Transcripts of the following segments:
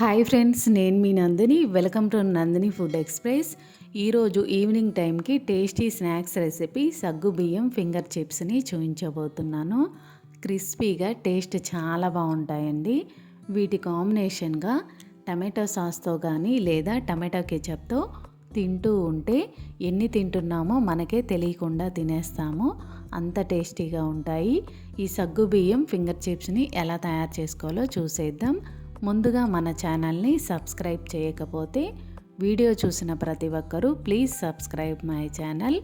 Hi friends నేను మీ Nandini. Welcome to Nandini food express. ఈరోజు evening టైంకి టేస్టీ స్నాక్స్ రెసిపీ సగ్గు బియ్యం ఫింగర్ చిప్స్ని చూపించబోతున్నాను. క్రిస్పీగా టేస్ట్ చాలా బాగుంటాయండి. వీటి కాంబినేషన్గా టమాటో సాస్తో కానీ లేదా టమాటో కెచప్తో తింటూ ఉంటే ఎన్ని తింటున్నామో మనకే తెలియకుండా తినేస్తాము. అంత టేస్టీగా ఉంటాయి. ఈ సగ్గు బియ్యం ఫింగర్ చిప్స్ని ఎలా తయారు చేసుకోవాలో చూసేద్దాం. ముందుగా మన ఛానల్ని సబ్స్క్రైబ్ చేయకపోతే వీడియో చూసిన ప్రతి ఒక్కరూ ప్లీజ్ సబ్స్క్రైబ్ మై ఛానల్.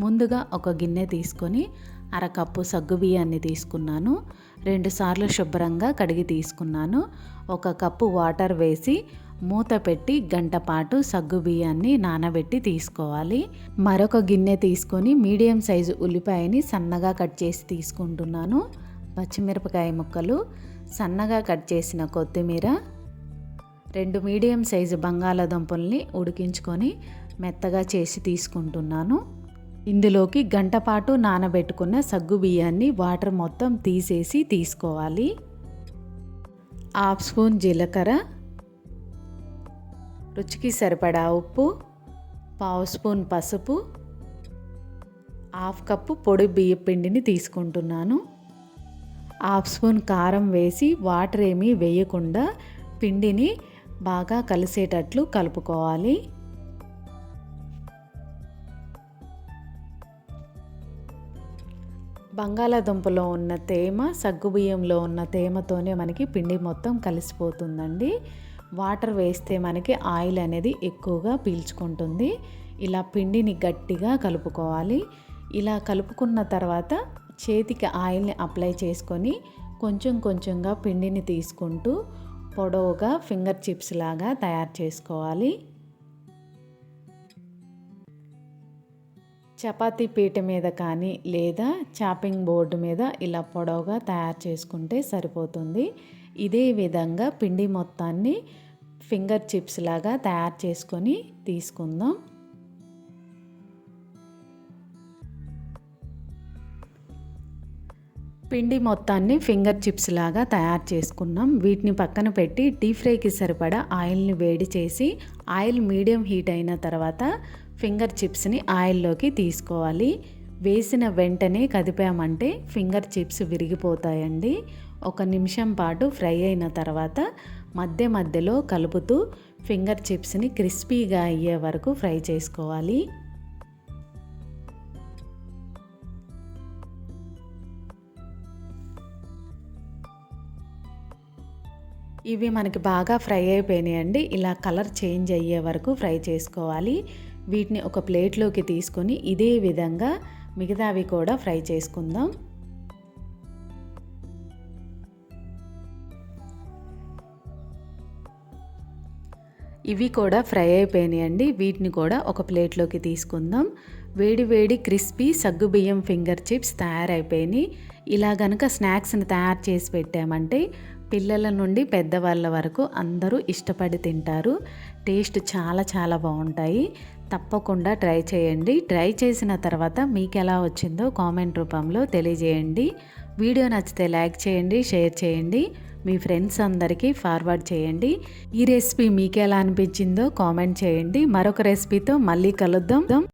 ముందుగా ఒక గిన్నె తీసుకొని అరకప్పు సగ్గు బియ్యాన్ని తీసుకున్నాను. రెండుసార్లు శుభ్రంగా కడిగి తీసుకున్నాను. ఒక కప్పు వాటర్ వేసి మూత పెట్టి గంట పాటు సగ్గు బియ్యాన్ని నానబెట్టి తీసుకోవాలి. మరొక గిన్నె తీసుకొని మీడియం సైజు ఉల్లిపాయని సన్నగా కట్ చేసి తీసుకుంటున్నాను. పచ్చిమిరపకాయ ముక్కలు సన్నగా కట్ చేసిన కొత్తిమీర రెండు మీడియం సైజు బంగాళాదుంపల్ని ఉడికించుకొని మెత్తగా చేసి తీసుకుంటున్నాను. ఇందులోకి గంట పాటు నానబెట్టుకున్న సగ్గు బియ్యాన్ని వాటర్ మొత్తం తీసేసి తీసుకోవాలి. హాఫ్ స్పూన్ జీలకర్ర రుచికి సరిపడా ఉప్పు పావు స్పూన్ పసుపు హాఫ్ కప్పు పొడి బియ్య పిండిని తీసుకుంటున్నాను. హాఫ్ స్పూన్ కారం వేసి వాటర్ ఏమీ వేయకుండా పిండిని బాగా కలిసేటట్లు కలుపుకోవాలి. బంగాళాదుంపలో ఉన్న తేమ సగ్గుబియ్యంలో ఉన్న తేమతోనే మనకి పిండి మొత్తం కలిసిపోతుందండి. వాటర్ వేస్తే మనకి ఆయిల్ అనేది ఎక్కువగా పీల్చుకుంటుంది. ఇలా పిండిని గట్టిగా కలుపుకోవాలి. ఇలా కలుపుకున్న తర్వాత చేతికి ఆయిల్ని అప్లై చేసుకొని కొంచెం కొంచెంగా పిండిని తీసుకుంటూ పొడవుగా ఫింగర్ చిప్స్ లాగా తయారు చేసుకోవాలి. చపాతీ పీట మీద కానీ లేదా చాపింగ్ బోర్డు మీద ఇలా పొడవుగా తయారు చేసుకుంటే సరిపోతుంది. ఇదే విధంగా పిండి మొత్తాన్ని ఫింగర్ చిప్స్ లాగా తయారు చేసుకొని తీసుకుందాం. పిండి మొత్తాన్ని ఫింగర్ చిప్స్ లాగా తయారు చేసుకున్నాం. వీటిని పక్కన పెట్టి డీప్ ఫ్రైకి సరిపడా ఆయిల్ని వేడి చేసి ఆయిల్ మీడియం హీట్ అయిన తర్వాత ఫింగర్ చిప్స్ని ఆయిల్లోకి తీసుకోవాలి. వేసిన వెంటనే కదిపామంటే ఫింగర్ చిప్స్ విరిగిపోతాయండి. ఒక నిమిషం పాటు ఫ్రై అయిన తర్వాత మధ్య మధ్యలో కలుపుతూ ఫింగర్ చిప్స్ని క్రిస్పీగా అయ్యే వరకు ఫ్రై చేసుకోవాలి. ఇవి మనకి బాగా ఫ్రై అయిపోయినాయండి. ఇలా కలర్ చేంజ్ అయ్యే వరకు ఫ్రై చేసుకోవాలి. వీటిని ఒక ప్లేట్లోకి తీసుకొని ఇదే విధంగా మిగతావి కూడా ఫ్రై చేసుకుందాం. ఇవి కూడా ఫ్రై అయిపోయినాయండి. వీటిని కూడా ఒక ప్లేట్లోకి తీసుకుందాం. వేడి వేడి క్రిస్పీ సగ్గుబియ్యం ఫింగర్ చిప్స్ తయారైపోయినాయి. ఇలా గనక స్నాక్స్ని తయారు చేసి పెట్టామంటే పిల్లల నుండి పెద్దవాళ్ళ వరకు అందరూ ఇష్టపడి తింటారు. టేస్ట్ చాలా చాలా బాగుంటాయి. తప్పకుండా ట్రై చేయండి. ట్రై చేసిన తర్వాత మీకు ఎలా వచ్చిందో కామెంట్ రూపంలో తెలియజేయండి. వీడియో నచ్చితే లైక్ చేయండి షేర్ చేయండి. మీ ఫ్రెండ్స్ అందరికీ ఫార్వర్డ్ చేయండి. ఈ రెసిపీ మీకు ఎలా అనిపించిందో కామెంట్ చేయండి. మరొక రెసిపీతో మళ్ళీ కలుద్దాం.